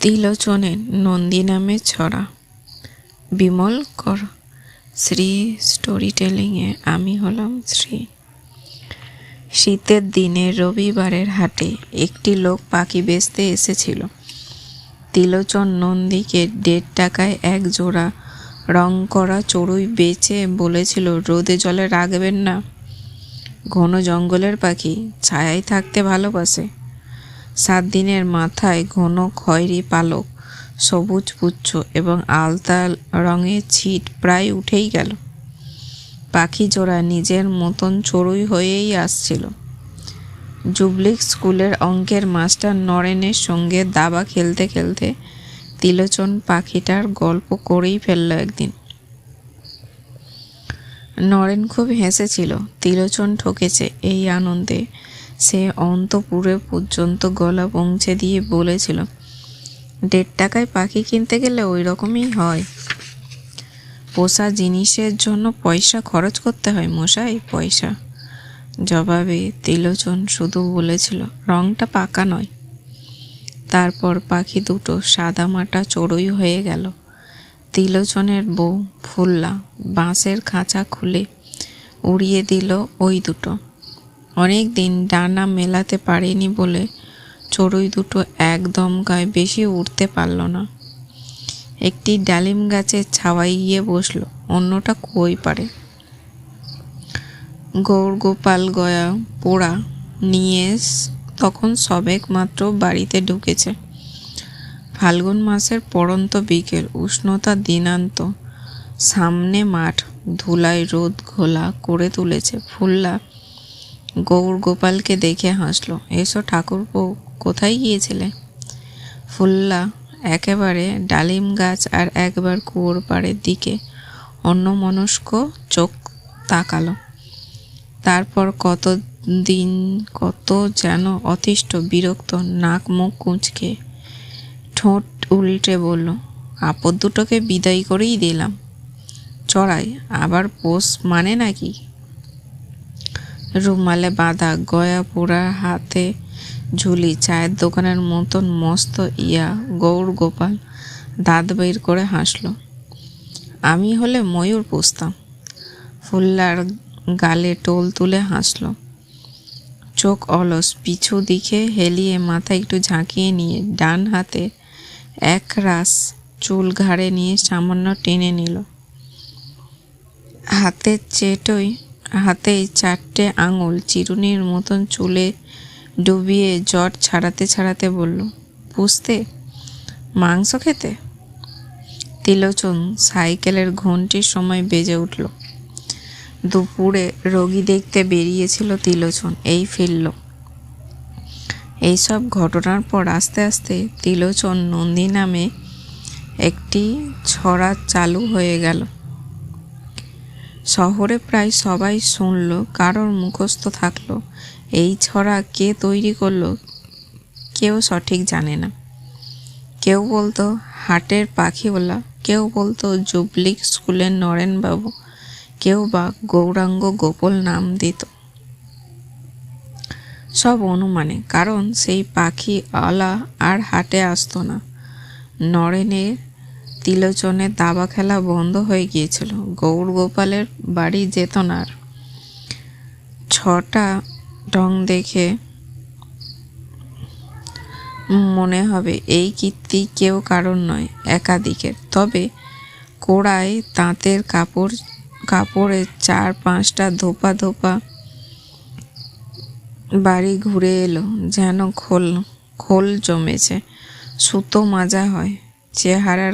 তিলোচনের নন্দী নামে ছড়া। বিমল কর, শ্রী স্টোরি টেলিংয়ে আমি হলাম শ্রী। শীতের দিনে রবিবারের হাটে একটি লোক পাখি বেচতে এসেছিল। তিলোচন নন্দীকে দেড় টাকায় এক জোড়া রং করা চড়ুই বেচে বলেছিল, রোদে জলে রাখবেন না। ঘন জঙ্গলের পাখি ছায়ায় থাকতে ভালোবাসে। সাত দিনের মাথায় ঘন খয়েরি পালক, সবুজ পুচ্ছ এবং আলতা রঙের ছিট প্রায় উঠেই গেল। পাখি জোড়া নিজের মতন চড়ুই হয়েই আসছিল। জুবলিক স্কুলের অঙ্কের মাস্টার নরেনের সঙ্গে দাবা খেলতে খেলতে তিলোচন পাখিটার গল্প করেই ফেলল একদিন। নরেন খুব হেসেছিল, তিলোচন ঠকেছে এই আনন্দে। সে অন্তপুরে পর্যন্ত গলা পৌঁছে দিয়ে বলেছিল, দেড় টাকায় পাখি কিনতে গেলে ওই রকমই হয়। পোষা জিনিসের জন্য পয়সা খরচ করতে হয় মশাই, পয়সা। জবাবে তিলোচন শুধু বলেছিল, রংটা পাকা নয়। তারপর পাখি দুটো সাদামাটা চড়ুই হয়ে গেল। তিলোচনের বউ ফুল্লা বাঁশের খাঁচা খুলে উড়িয়ে দিল ওই দুটো। অনেক দিন ডানা মেলাতে পারেনি বলে চড়ুই দুটো একদম গায়ে বেশি উঠতে পারল না। একটি ডালিম গাছের ছাওয়াই গিয়ে বসল, অন্যটা কই পারে? গৌর গোপাল গয়া পোড়া নিয়ে তখন সবেক মাত্র বাড়িতে ঢুকেছে। ফাল্গুন মাসের পরন্ত বিকেল, উষ্ণতা দিনান্ত, সামনে মাঠ, ধুলায় রোদ ঘোলা করে তুলেছে ফুল্লা গৌর গোপালকে দেখে হাসলো। এসো ঠাকুরপো, কোথায় গিয়েছিলে? ফুল্লা, একেবারে ডালিম গাছ আর একবার কুয়োর পাড়ের দিকে। অন্য মনস্ক চোখ তাকালো। তারপর কত দিন, কত যেন অতিষ্ঠ, বিরক্ত, নাক মুখ কুঁচকে ঠোঁট উল্টে বলল, আপদ দুটোকে বিদায় করেই দিলাম। চড়াই, আবার পোষ মানে নাকি? রুমালে বাঁধা গয়া পোড়া হাতে ঝুলি, চায়ের দোকানের মতন মস্ত ইয়া গৌর গোপাল দাঁত বের করে হাসল। আমি হলে ময়ূর পুষতাম। ফুল্লার গালে টোল তুলে হাসল। চোখ অলস, পিছু দিকে হেলিয়ে মাথা একটু ঝাঁকিয়ে নিয়ে ডান হাতে এক রাস চুল ঘাড়ে নিয়ে সামান্য টেনে নিল। হাতের চেটোই হাতেই চারটে আঙুল চিরুনির মতন চুলে ডুবিয়ে জট ছাড়াতে ছাড়াতে বলল, পুষতে? মাংস খেতে? তিলোচন সাইকেলের ঘন্টির সময় বেজে উঠল। দুপুরে রোগী দেখতে বেরিয়েছিল তিলোচন, এই ফিরল। এইসব ঘটনার পর আস্তে আস্তে তিলোচন নন্দী নামে একটি ছড়া চালু হয়ে গেল। শহরে প্রায় সবাই শুনল, কারোর মুখস্থ থাকল, এই ছড়া কে তৈরি করল, কেউ সঠিক জানে না। কেউ বলতো, হাটের পাখিওয়ালা। কেউ বলতো, জুবলিক স্কুলের নরেনবাবু। কেউ বা, গৌরাঙ্গ গোপল নাম দিত। সব অনুমানে, কারণ সেই পাখি আলা আর হাটে আসতো না। নরেনের তিলোচনের দাবা খেলা বন্ধ হয়ে গিয়েছিল। গৌর গোপালের বাড়ি যেত না ছটা ঢং দেখে মনে হবে, এই কীর্তি কেউ কারণ নয়, একাধিকের। তবে কোড়ায় তাঁতের কাপড়, কাপড়ে চার পাঁচটা ধোপা ধোপা বাড়ি ঘুরে এলো, যেন খোল খোল জমেছে, সুতো মাজা হয়। চেহারার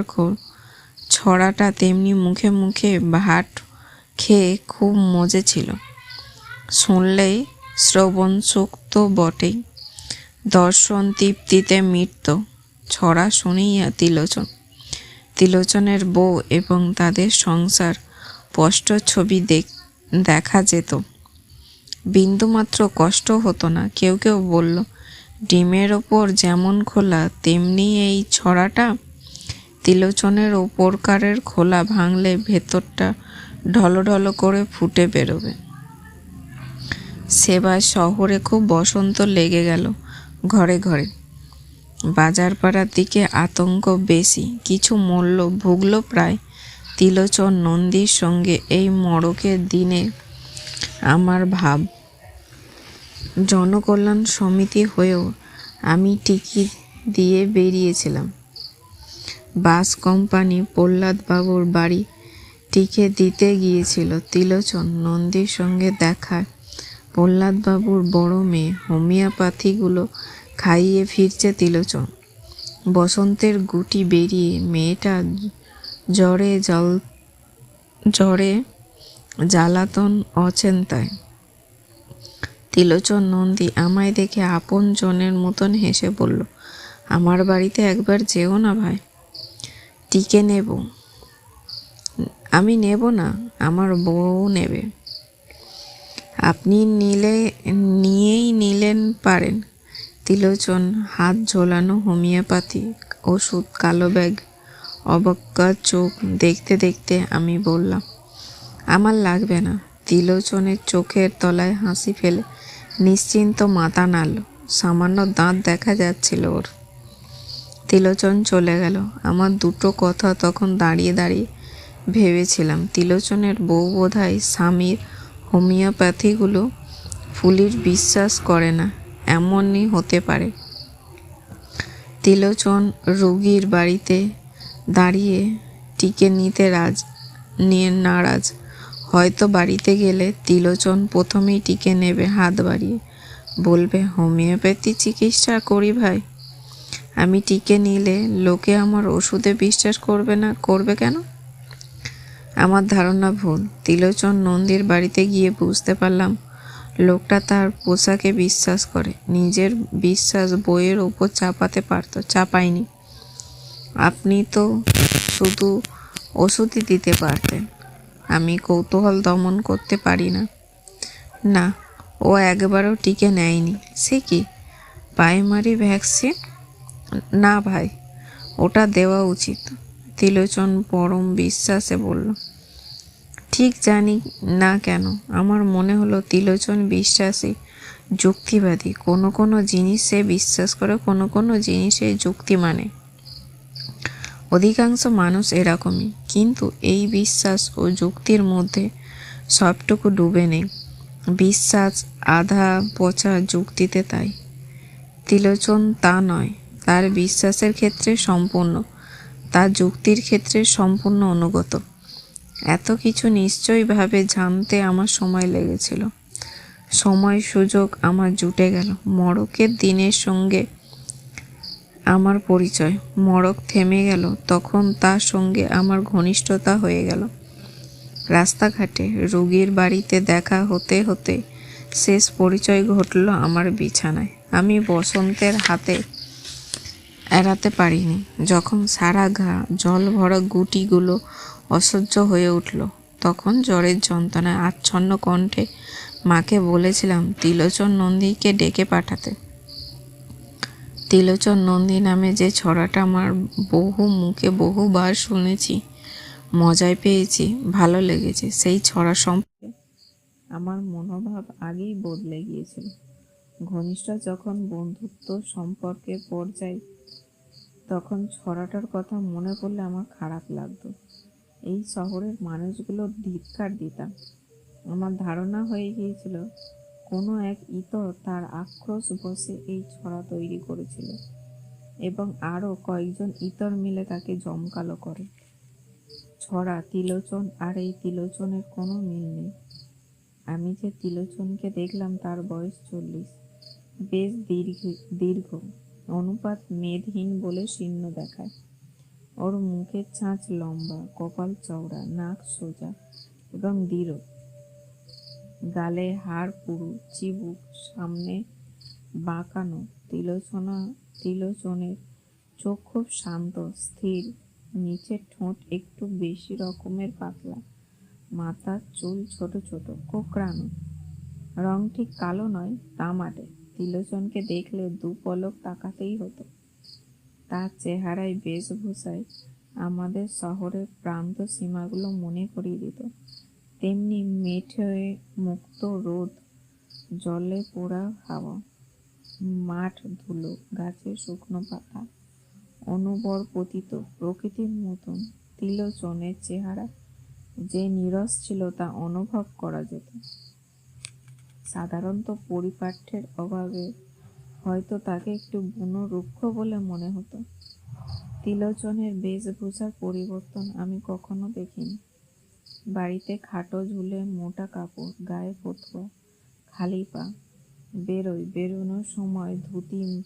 ছড়াটা তেমনি মুখে মুখে ভাট খেয়ে খুব মজে ছিল। শুনলেই শ্রবণ সুখ তো বটেই। দর্শন তৃপ্তিতে মৃত্য ছড়া শুনিয়া তিলোচন। তিলোচনের বউ এবং তাদের সংসার স্পষ্ট ছবি দেখা যেত। বিন্দুমাত্র কষ্ট হতো না। কেউ কেউ বলল, ডিমের ওপর যেমন খোলা, তেমনি এই ছড়াটা তিলোচনের ওপরকারের খোলা ভাঙলে ভেতরটা ঢলঢল করে ফুটে বেরোবে। সেবার শহরে খুব বসন্ত লেগে গেল ঘরে ঘরে। বাজারপাড়ার দিকে আতঙ্ক বেশি, কিছু মূল্য ভুগল প্রায়। তিলোচন নন্দীর সঙ্গে এই মড়কের দিনে আমার ভাব। জনকল্যাণ সমিতি হয়েও আমি টিকিট দিয়ে বেরিয়েছিলাম। বাস কোম্পানি প্রহ্লাদবাবুর বাড়ি টিকে দিতে গিয়েছিল তিলোচন নন্দীর সঙ্গে দেখায় প্রহ্লাদবাবুর বড় মেয়ে হোমিওপ্যাথিগুলো খাইয়ে ফিরছে তিলোচন। বসন্তের গুটি বেরিয়ে মেয়েটা জ্বরে জল, জ্বরে জ্বালাতন অচেন্তায়। তিলোচন নন্দী আমায় দেখে আপন জনের মতন হেসে বলল, আমার বাড়িতে একবার যেও না ভাই। টিকে নেব? আমি নেব না, আমার বউ নেবে। আপনি নিলে, নিয়েই নিলেন পারেন। তিলোচন, হাত ঝোলানো হোমিওপ্যাথি, ওষুধ, কালো ব্যাগ, অবজ্ঞা চোখ দেখতে দেখতে আমি বললাম, আমার লাগবে না। তিলোচনের চোখের তলায় হাসি ফেলে নিশ্চিন্ত মাথা নাড়ল সামান্য দাঁত দেখা যাচ্ছিল ওর। তিলোচন চলে গেল। আমার দুটো কথা তখন দাঁড়িয়ে দাঁড়িয়ে ভেবেছিলাম। তিলোচনের বউ বোধহয় স্বামীর হোমিওপ্যাথিগুলো ফুলির বিশ্বাস করে না, এমনই হতে পারে। তিলোচন রোগীর বাড়িতে দাঁড়িয়ে টিকে নিতে রাজ, নিয়ে নারাজ। হয়তো বাড়িতে গেলে তিলোচন প্রথমেই টিকে নেবে হাত বাড়িয়ে। বলবে, হোমিওপ্যাথি চিকিৎসা করি ভাই। আমি টিকে নিলে লোকে আমার ওষুধে বিশ্বাস করবে না, করবে কেন? আমার ধারণা ভুল। তিলোচন নন্দীর বাড়িতে গিয়ে বুঝতে পারলাম, লোকটা তার পোশাকে বিশ্বাস করে। নিজের বিশ্বাস বইয়ের ওপর চাপাতে পারত, চাপায়নি। আপনি তো শুধু ওষুধই দিতে পারতেন। আমি কৌতূহল দমন করতে পারি না। না, ও একবারও টিকে নেয়নি। সে কি? Primary vaccine? না ভাই, ওটা দেওয়া উচিত। তিলোচন পরম বিশ্বাসে বলল, ঠিক জানি না কেন, আমার মনে হলো তিলোচন বিশ্বাসী যুক্তিবাদী। কোনো কোনো জিনিস বিশ্বাস করে, কোনো কোনো জিনিসে যুক্তি মানে। অধিকাংশ মানুষ এরকমই, কিন্তু এই বিশ্বাস ও যুক্তির মধ্যে সবটুকু ডুবে নেই। বিশ্বাস, আধা পচা যুক্তিতে তাই। তিলোচন তা নয়। তার বিশ্বাসের ক্ষেত্রে সম্পূর্ণ, তার যুক্তির ক্ষেত্রে সম্পূর্ণ অনুগত। এত কিছু নিশ্চয়ইভাবে জানতে আমার সময় লেগেছিল। সময় সুযোগ আমার জুটে গেল। মড়কের দিনের সঙ্গে আমার পরিচয়। মড়ক থেমে গেল, তখন তার সঙ্গে আমার ঘনিষ্ঠতা হয়ে গেল। রাস্তাঘাটে রোগীর বাড়িতে দেখা হতে হতে শেষ পরিচয় ঘটল আমার বিছানায়। আমি বসন্তের হাতে এড়াতে পারিনি। যখন সারা ঘা, জল ভরা গুটিগুলো অসহ্য হয়ে উঠল, তখন জ্বরের যন্ত্রণায় আচ্ছন্ন কণ্ঠে মাকে বলেছিলাম, তিলোচন নন্দীকে ডেকে পাঠাতে। তিলোচন নন্দী নামে যে ছড়াটা আমার বহু মুখে বহুবার শুনেছি মজায় পেয়েছি, ভালো লেগেছে। সেই ছড়া সম্পর্কে আমার মনোভাব আগেই বদলে গিয়েছিল। ঘনিষ্ঠ যখন বন্ধুত্ব সম্পর্কের পর্যায়ে তখন ছড়াটার কথা মনে পড়লে আমার খারাপ লাগতো। এই শহরের মানুষগুলোর ধিৎকার দিতাম। আমার ধারণা হয়ে গিয়েছিল, কোনো এক ইতর তার আক্রোশ বসে এই ছড়া তৈরি করেছিল এবং আরও কয়েকজন ইতর মিলে তাকে জমকালো করে। ছড়া, তিলোচন আর এই তিলোচনের কোনো মিল নেই। আমি যে তিলোচনকে দেখলাম তার বয়স চল্লিশ, বেশ দীর্ঘ দীর্ঘ। অনুপাত মেদহীন বলে শীর্ণ দেখায়। ওর মুখের ছাঁচ লম্বা, কপাল চওড়া, নাক সোজা এবং দৃঢ়। গালে হাড় পুরু, চিবুক, সামনে বাঁকানো, তিলোচনা, তিলোচনের চোখ খুব শান্ত, স্থির। নিচের ঠোঁট একটু বেশি রকমের পাতলা। মাথার চুল ছোট ছোট, কোকড়ানো। রং ঠিক কালো নয়, তামাটে। তিলোচনকে দেখলে দু পলক তাকাতেই হতো। তার চেহারায় বেশভূষায় আমাদের শহরের প্রান্ত সীমাগুলো মনে করিয়ে দিত। তেমনি মেঠে মুক্ত রোদ, জলে পোড়া হাওয়া, মাঠ ধুলো গাছের শুকনো পাতা অনুবর পতিত প্রকৃতির মতন তিলোচনের চেহারা যে নিরস ছিল তা অনুভব করা যেত। সাধারণত পরিপাঠ্যের অভাবে হয়তো তাকে একটু বুনো রুক্ষ বলে মনে হতো। তিলোচনের বেশভূষার পরিবর্তন আমি কখনো দেখিনি। বাড়িতে খাটো ঝুলে মোটা কাপড়, গায়ে ফতুয়া, খালি পা, বেরোয়, বেরোনোর সময় ধুতি,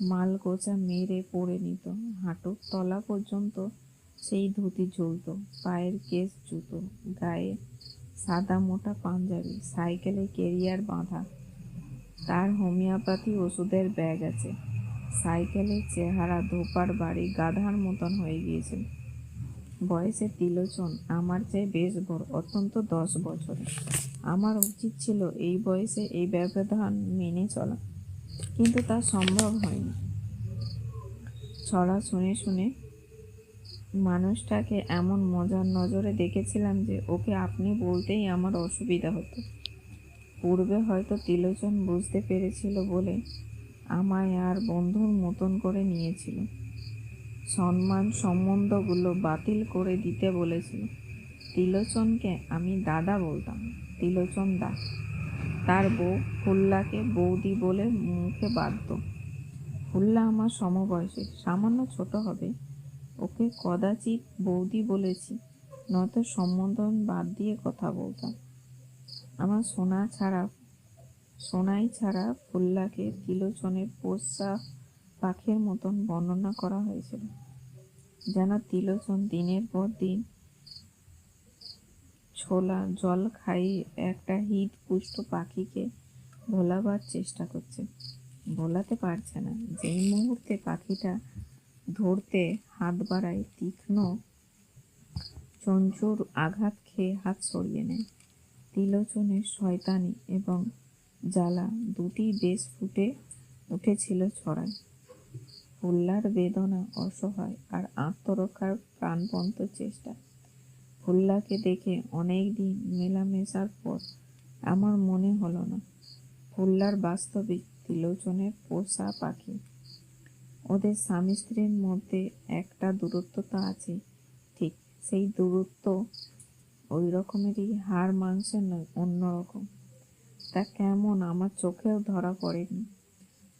মাল গোছা মেরে পরে নিত। হাঁটুর তলা পর্যন্ত সেই ধুতি ঝুলতো, পায়ের কেস জুতো, গায়ে সাদা মোটা পাঞ্জাবি, সাইকেলে কেরিয়ার বাঁধা। তার হোমিওপ্যাথি ওষুধের ব্যাগ আছে। সাইকেলের চেহারা ধোপার বাড়ি গাধার মতন হয়ে গিয়েছিল বয়সে তিলোচন, আমার চেয়ে বেশ বড়, অত্যন্ত দশ বছর আমার উচিত ছিল এই বয়সে এই ব্যবধান মেনে চলা, কিন্তু তা সম্ভব হয়নি। ছড়া শুনে শুনে মানুষটাকে এমন মজার নজরে দেখেছিলাম যে ওকে আপনি বলতেই আমার অসুবিধা হতো। পূর্বে হয়তো তিলোচন বুঝতে পেরেছিল বলে আমায় আর বন্ধুর মতন করে নিয়েছিল। সম্মান সম্বন্ধগুলো বাতিল করে দিতে বলেছিল। তিলোচনকে আমি দাদা বলতাম, তিলোচন দা। তার বউ ফুল্লাকে বৌদি বলে মুখে বাধ্য ফুল্লা আমার সমবয়সী সামান্য ছোট হবে। ওকে কদাচিৎ বৌদি বলেছি, নয়তো সম্বোধন বাদ দিয়ে কথা বলতাম। আমার সোনা ছাড়া, সোনাই ছাড়া ফুল্লাকে তিলোচনের পোষা পাখির মতন বর্ণনা করা হয়েছিল, যেন তিলোচন দিনের পর দিন ছোলা জল খাইয়ে একটা হিট পুষ্ট পাখিকে ভোলাবার চেষ্টা করছে। ভোলাতে পারছে না, যেই মুহূর্তে পাখিটা ধরতে হাত বাড়ায় তীক্ষ্ণ চঞ্চুর আঘাত খেয়ে হাত সরিয়ে নেয়। তিলোচনের শয়তানি এবং জ্বালা দুটি বেশ ফুটে উঠেছিল ছড়ায়। ফুল্লার বেদনা অসহায় আর আত্মরক্ষার প্রাণপন্ত চেষ্টা। ফুল্লাকে দেখে অনেক দিন মেলামেশার পর আমার মনে হলো না। ফুল্লার বাস্তবিক তিলোচনের পোষা পাখি ওদের স্বামী স্ত্রীর মধ্যে একটা দূরত্ব তো আছে। ঠিক সেই দূরত্ব ওই রকমেরই হাড় মাংসের নয় অন্যরকম তা কেমন? আমার চোখেও ধরা পড়েনি।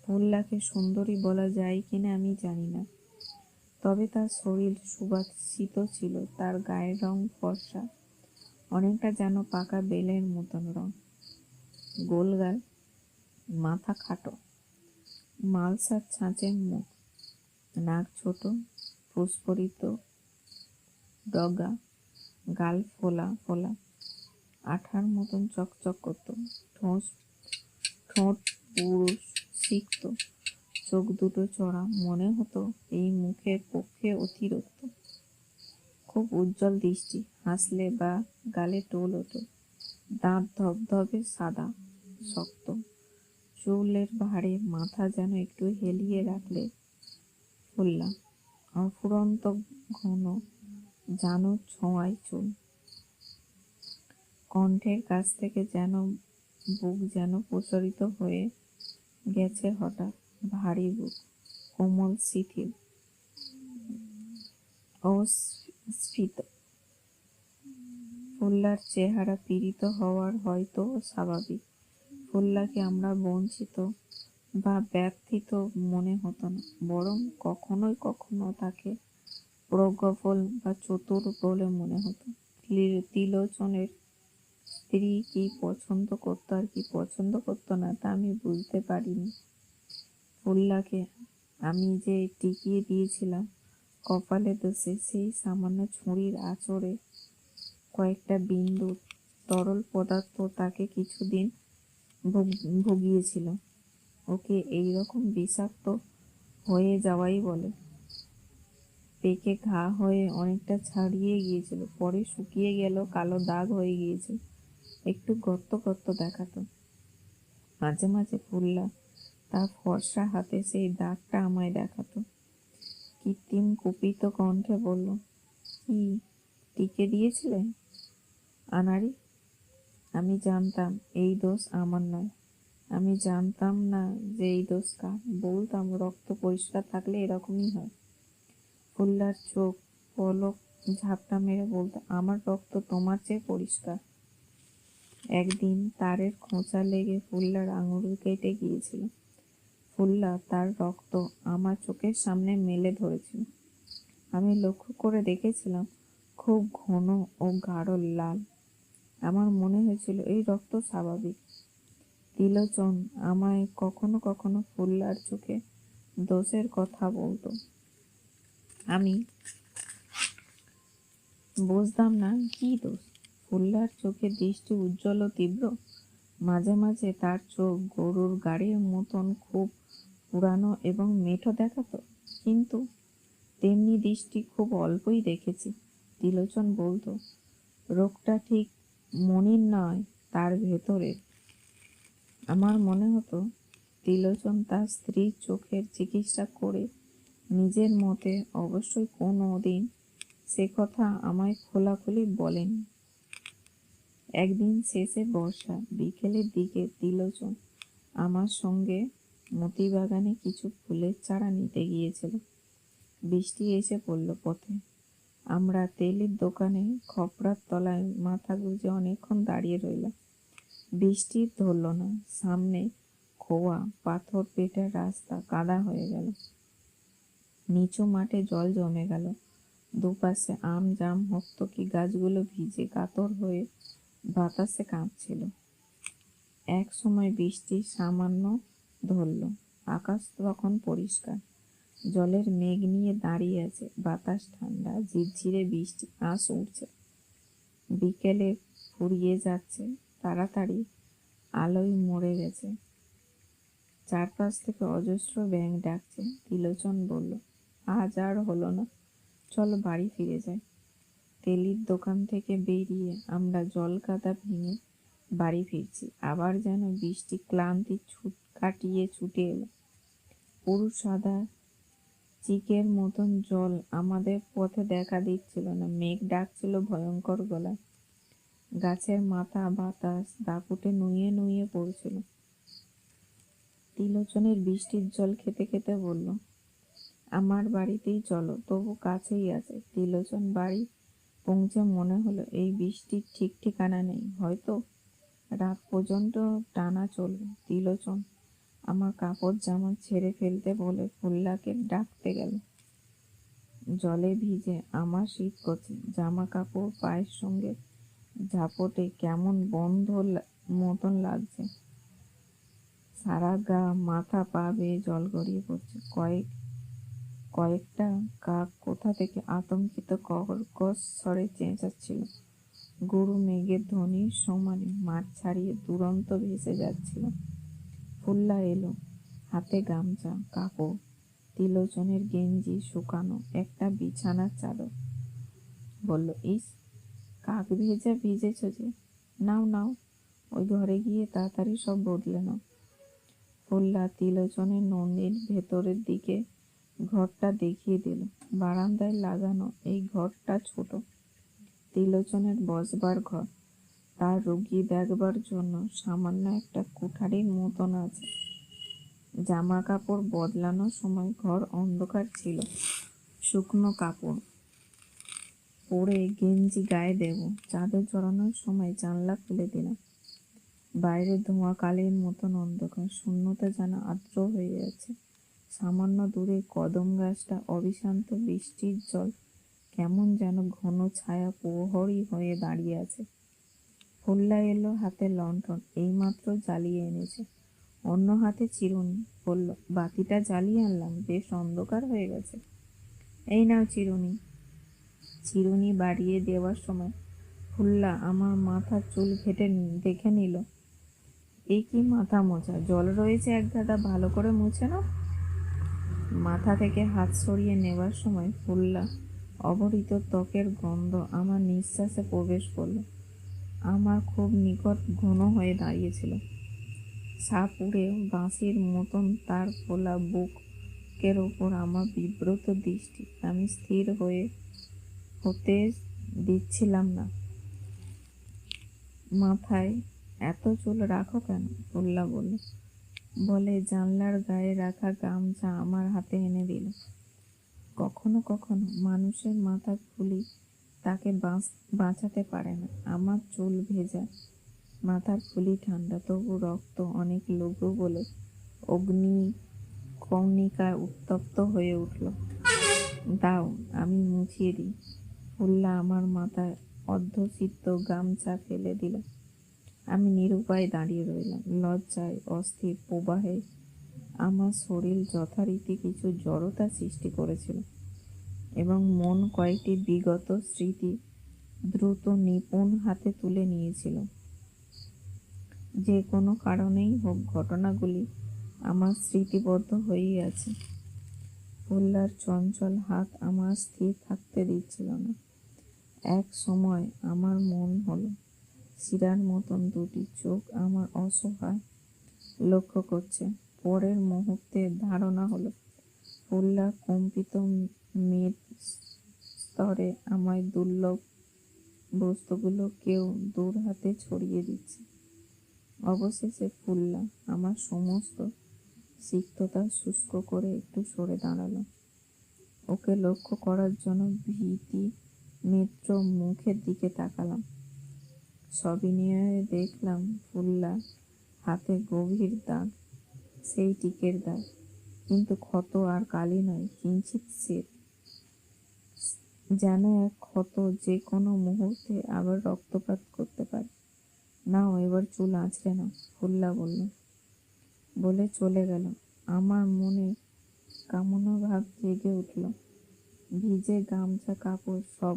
ফুল্লাকে সুন্দরী বলা যায় কিনা আমি জানি না। তবে তার শরীর সুবাসিত ছিল, তার গায়ের রং ফর্সা, অনেকটা যেন পাকা বেলের মতন রং। গোলগাল, মাথা খাটো, মালসার ছাঁচের মুখ নাক ছোট ফুসফরিত ডগা গাল ফোলা ফোলা আঠার মতন চকচক করতো। ঠোঁট ঠোঁট পুরুষ শিখত চোখ দুটো চড়া। মনে হতো এই মুখের পক্ষে অতিরিক্ত। খুব উজ্জ্বল দৃষ্টি। হাসলে বা গালে টোল ওঠে। দাঁত ধবধবে সাদা, শক্ত। চুলের ভারে মাথা যেন একটু হেলিয়ে রাখলে ফুললাম অফুরন্ত ঘন জানো ছোঁয়ায় চুল। কণ্ঠের কাছ থেকে যেন বুক যেন প্রসারিত হয়ে গেছে হঠাৎ ভারী বুক, কোমল শিথিল। ও স্ফীত ফুল্লার চেহারা পীড়িত হওয়ার হয়তো স্বাভাবিক। ফুল্লাকে আমরা বঞ্চিত বা ব্যথিত মনে হতো না। বরং কখনোই কখনো তাকে প্রজ্ঞফল বা চতুর বলে মনে হতো। তিলোচনের স্ত্রী কি পছন্দ করতো আর কি পছন্দ করতো না তা আমি বুঝতে পারিনি। ফুল্লাকে আমি যে টিকিয়ে দিয়েছিলাম কপালে দোষে সেই সামান্য ছুরির আচরে কয়েকটা বিন্দু তরল পদার্থ তাকে কিছুদিন ভুগ- ভুগিয়েছিল। ওকে এইরকম বিষাক্ত হয়ে যাওয়াই বলে। পেকে ঘা হয়ে অনেকটা ছাড়িয়ে গিয়েছিল, পরে শুকিয়ে গেল, কালো দাগ হয়ে গিয়েছে। একটু গর্ত গর্ত দেখাতো। মাঝে মাঝে ফুল্লা তার ফর্সা হাতে সেই দাগটা আমায় দেখাতো। কৃত্রিম কুপিত কণ্ঠে বলল, কি, টিকে দিয়েছিলে? আনারি, আমি জানতাম, এই দোষ আমার নয়। আমি জানতাম না যে এই দোষ কার বলতাম, রক্ত পরিষ্কার থাকলে এরকমই হয়। ফুল্লার চোখ, পলক, ঝাপটা মেরে বলতো, আমার রক্ত তোমার চেয়ে পরিষ্কার। একদিন তারের খোঁচা লেগে ফুল্লার আঙুল কেটে গিয়েছিল। ফুল্লা তার রক্ত আমার চোখের সামনে মেলে ধরেছিল। আমি লক্ষ্য করে দেখেছিলাম, খুব ঘন ও গাঢ় লাল। আমার মনে হয়েছিল, এই রক্ত স্বাভাবিক। তিলোচন আমায় কখনো কখনো ফুল্লার চোখে দোষের কথা বলতো। আমি বুঝতাম না কি দোষ। ফুল্লার চোখে দৃষ্টি উজ্জ্বল তীব্র। মাঝে মাঝে তার চোখ গরুর গাড়ির মতন খুব পুরানো এবং মেঠো দেখাতো। কিন্তু তেমনি দৃষ্টি খুব অল্পই দেখেছি তিলোচন বলতো। রোগটা ঠিক মনির নয়, তার ভেতরের। আমার মনে হতো তিলোচন তার স্ত্রীর চোখের চিকিৎসা করে নিজের মতে অবশ্যই কোনো দিন সে কথা আমায় খোলাখুলি বলেন। একদিন শেষে বর্ষা বিকেলের দিকে ত্রিলোচন আমার সঙ্গে মতিবাগানে কিছু ফুলের চারা নিতে গিয়েছিল। বৃষ্টি এসে পড়ল পথে। আমরা তেলের দোকানে খপড়ার তলায় মাথা গুঁজে অনেকক্ষণ দাঁড়িয়ে রইলাম। বৃষ্টি ধরল না। সামনে খোয়া পাথর পেটার রাস্তা কাদা হয়ে গেল। নিচু মাঠে জল জমে গেল। দুপাশে আম, জাম হক্তকি গাছগুলো ভিজে কাতর হয়ে বাতাসে কাঁপছিল। এক সময় বৃষ্টি সামান্য ধরল। আকাশ তখন পরিষ্কার। জলের মেঘ নিয়ে দাঁড়িয়ে আছে। বাতাস ঠান্ডা। ঝিরঝিরে বৃষ্টি, আঁশ উঠছে বিকেলে ফুরিয়ে যাচ্ছে। তাড়াতাড়ি আলোয় মরে গেছে। চারপাশ থেকে অজস্র ব্যাঙ ডাকছে। তিলোচন বলল, আজ আর হলো না। চলো বাড়ি ফিরে যাই। তেলির দোকান থেকে বেরিয়ে আমরা জল কাদা ভেঙে বাড়ি ফিরছি। আবার যেন বৃষ্টি ক্লান্তি ছুট কাটিয়ে ছুটে এলো। পুরুষ সাদা চিকের মতন জল আমাদের পথে দেখা দিচ্ছিল না। মেঘ ডাকছিল ভয়ঙ্কর গলায়। গাছের মাথা বাতাস দাপুটে নুয়ে নুয়ে পড়ছিল। তিলোচনের বৃষ্টির জল খেতে খেতে বলল, আমার বাড়িতেই চলো, তবু কাছেই আছে তিলোচন বাড়ি পৌঁছে মনে হলো, এই বৃষ্টির ঠিক ঠিকানা নেই। হয়তো রাত পর্যন্ত টানা চলবে তিলোচন আমার কাপড় জামা ছেড়ে ফেলতে বলে ফুল্লাকে ডাকতে গেল। জলে ভিজে আমার শীত করছে। জামা কাপড় পায়ের সঙ্গে ঝাপটে কেমন বন্ধ মতন লাগছে। সারা গা মাথা পা বেয়ে জল গড়িয়ে পড়ছে। কয়েক, কয়েকটা কাক কোথা থেকে আতঙ্কিত কর্কশ স্বরে চেঁচাচ্ছিল গরু মেঘের ধ্বনির সমানে মাঠ ছাড়িয়ে দুরন্ত ভেসে যাচ্ছিল। ফুল্লা এলো, হাতে গামছা, কাপড়, তিলোচনের গেঞ্জি শুকানো, একটা বিছানার চাদর। বলল, ইস কাক ভেজা ভিজেছ যে নাও নাও। ওই ঘরে গিয়ে তাড়াতাড়ি সব বদলে নাও। ফুল্লা তিলোচনের নন্দির ভেতরের দিকে ঘরটা দেখিয়ে দিল। বারান্দায় লাগানো এই ঘরটা ছোট। তিলোচনের বসবার ঘর। তার রুগী দেখবার জন্য সামান্য একটা কুঠারির মতন আছে। জামা কাপড় বদলানোর সময় ঘর অন্ধকার ছিল। শুকনো কাপড়। পরে গেঞ্জি গায়ে দেব। চাদর জড়ানোর সময় জানলা খুলে দিলাম। বাইরে ধোঁয়া কালের মতন অন্ধকার, শূন্যতা যেন আর্দ্র হয়ে আছে। সামান্য দূরে কদম গাছটা অবিশান্ত বৃষ্টির জল, কেমন যেন ঘন ছায়া প্রহরী হয়ে দাঁড়িয়ে আছে। ফুল্লা এলো হাতে লণ্ঠন, এইমাত্র জ্বালিয়ে এনেছে। অন্য হাতে চিরুনি বলল, বাতিটা জ্বালিয়ে আনলাম, বেশ অন্ধকার হয়ে গেছে। এই নাও চিরুনি। চিরুনি বাড়িয়ে দেওয়ার সময় ফুল্লা আমার মাথার চুল ঘেটে দেখে নিল। এই কি মাথা মোছা? জল রয়েছে এক গাদা, ভালো করে মুছে না মাথা থেকে হাত সরিয়ে নেবার সময় ফুল্লা অবরিত ত্বকের গন্ধ আমার নিঃশ্বাসে প্রবেশ করল। আমার খুব নিকট ঘন হয়ে দাঁড়িয়েছিল। সাপ উড়ে বাঁশির মতন তার ফোলা বুকের ওপর আমার বিব্রত দৃষ্টি। আমি স্থির হয়ে হতে দিচ্ছিলাম না। মাথায় এত চুল রাখো কেন? ফুল্লা বলল বলে, জানলার গায়ে রাখা গামছা আমার হাতে এনে দিল। কখনো কখনো মানুষের মাথার খুলি তাকে বাঁচ- বাঁচাতে পারে না। আমার চুল ভেজা মাথার খুলি ঠান্ডা, তবু রক্ত অনেক লঘু বলে অগ্নি কর্ণিকায় উত্তপ্ত হয়ে উঠল। দাও, আমি মুছিয়ে দিই। ফুল্লা আমার মাথায় অর্ধচিত্ত গামছা ফেলে দিল। আমি নিরুপায় দাঁড়িয়ে রইলাম, লজ্জায় অস্থির প্রবাহে। আমার শরীর যথারীতি কিছু জড়তা সৃষ্টি করেছিল এবং মন কয়েকটি বিগত স্মৃতি দ্রুত নিপুণ হাতে তুলে নিয়েছিল। যে কোনো কারণেই হোক ঘটনাগুলি আমার স্মৃতিবদ্ধ হয়েই আছে। ফুল্লার চঞ্চল হাত আমার স্থির থাকতে দিচ্ছিল না। এক সময় আমার মন হলো। শিরার মতন দুটি চোখ আমার অসহায় লক্ষ্য করছে। পরের মুহূর্তে ধারণা হলো, ফুল্লা কম্পিত মেদ স্তরে আমায় দুর্লভ বস্তুগুলো কেউ দূর হাতে ছড়িয়ে দিচ্ছে। অবশেষে ফুল্লা আমার সমস্ত সিক্ততা শুষ্ক করে একটু সরে দাঁড়াল। ওকে লক্ষ্য করার জন্য ভীতি মিত্র মুখের দিকে তাকালাম। সবিনয়ে দেখলাম ফুল্লা হাতে গভীর দাগ, সেই টিকের দাগ। কিন্তু ক্ষত আর কালি নয় কিঞ্চিত সের। যেন এক ক্ষত যে কোনো মুহূর্তে আবার রক্তপাত করতে পারে। নাও, এবার চুল আঁচড়ে না ফুল্লা বলল। বলে চলে গেল আমার মনে কামনা ভাব জেগে উঠল। ভিজে গামছা কাপড় সব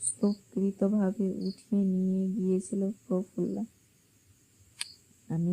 স্তূপকৃতভাবে উঠিয়ে নিয়ে গিয়েছিল প্রফুল্লা। আমি